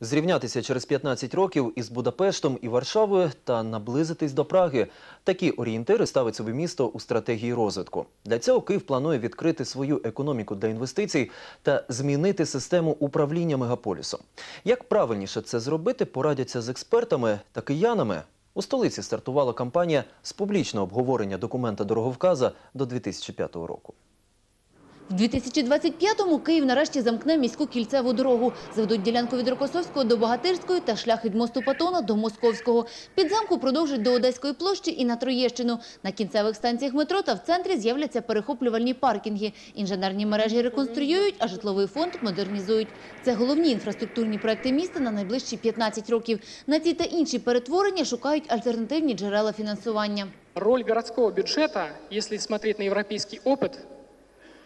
Зрівнятися через 15 років із Будапештом і Варшавою та наблизитись до Праги. Такі орієнтири ставить собі місто у стратегії розвитку. Для цього Київ планує відкрити свою економіку для інвестицій та змінити систему управління мегаполісом. Як правильніше це зробити, порадяться з експертами та киянами. У столиці стартувала кампанія з публічного обговорення документа дороговказа до 2005 року. В 2025-му Київ нарешті замкне міську кільцеву дорогу. Заведуть ділянку від Рокосовського до Богатирської та шлях від мосту Патона до Московського. Підземку продовжать до Одеської площі і на Троєщину. На кінцевих станціях метро та в центрі з'являться перехоплювальні паркінги. Інженерні мережі реконструюють, а житловий фонд модернізують. Це головні інфраструктурні проекти міста на найближчі 15 років. На ці та інші перетворення шукають альтернативні джерела фінансування. Роль городского бюджета, если смотреть на европейский опыт,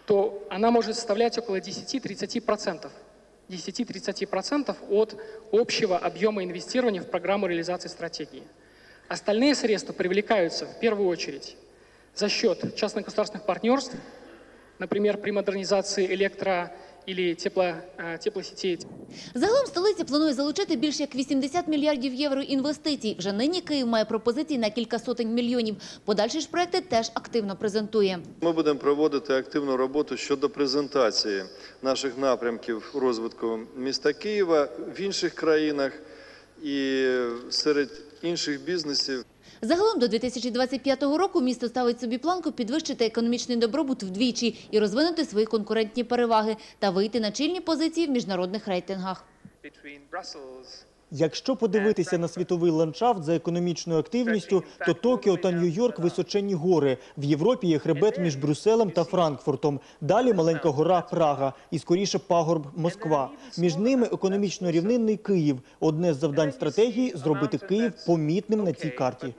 то она может составлять около 10-30%. 10-30% от общего объема инвестирования в программу реализации стратегии. Остальные средства привлекаются в первую очередь за счет частно-государственных партнерств, например, при модернизации электро- или тепло, теплосетей, Загалом столиця планує залучити більш як 80 мільярдів євро інвестицій. Вже нині Київ має пропозиції на кілька сотень мільйонів. Подальші ж проекти теж активно презентує. Ми будемо проводити активну роботу щодо презентації наших напрямків розвитку міста Києва в інших країнах і серед інших бізнесів. Загалом до 2025 року місто ставить собі планку підвищити економічний добробут вдвічі і розвинути свої конкурентні переваги та вийти на чільні позиції в міжнародних рейтингах. Якщо подивитися на світовий ландшафт за економічною активністю, то Токіо та Нью-Йорк – височенні гори. В Європі є хребет між Брюсселем та Франкфуртом. Далі маленька гора Прага і скоріше пагорб Москва. Між ними економічно рівнинний Київ. Одне з завдань стратегії – зробити Київ помітним на цій карті.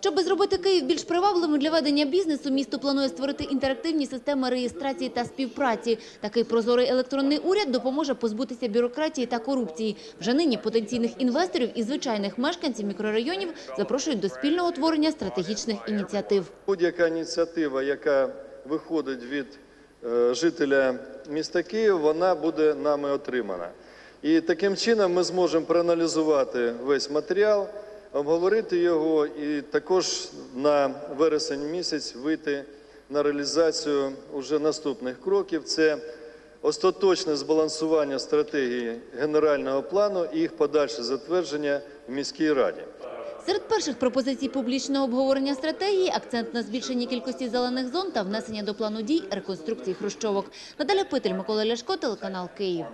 Щоби зробити Київ більш привабливим для ведення бізнесу, місто планує створити інтерактивні системи реєстрації та співпраці. Такий прозорий електронний уряд допоможе позбутися бюрократії та корупції. Вже нині потенційних інвесторів і звичайних мешканців мікрорайонів запрошують до спільного творення стратегічних ініціатив. Будь-яка ініціатива, яка виходить від е, жителя міста Києва, вона буде нами отримана. І таким чином ми зможемо проаналізувати весь матеріал, обговорити його і також на вересень місяць вийти на реалізацію уже наступних кроків. Це остаточне збалансування стратегії генерального плану і їх подальше затвердження в міській раді. Серед перших пропозицій публічного обговорення стратегії акцент на збільшенні кількості зелених зон та внесення до плану дій реконструкції хрущовок. Наталя Питель, Микола Ляшко, телеканал Київ.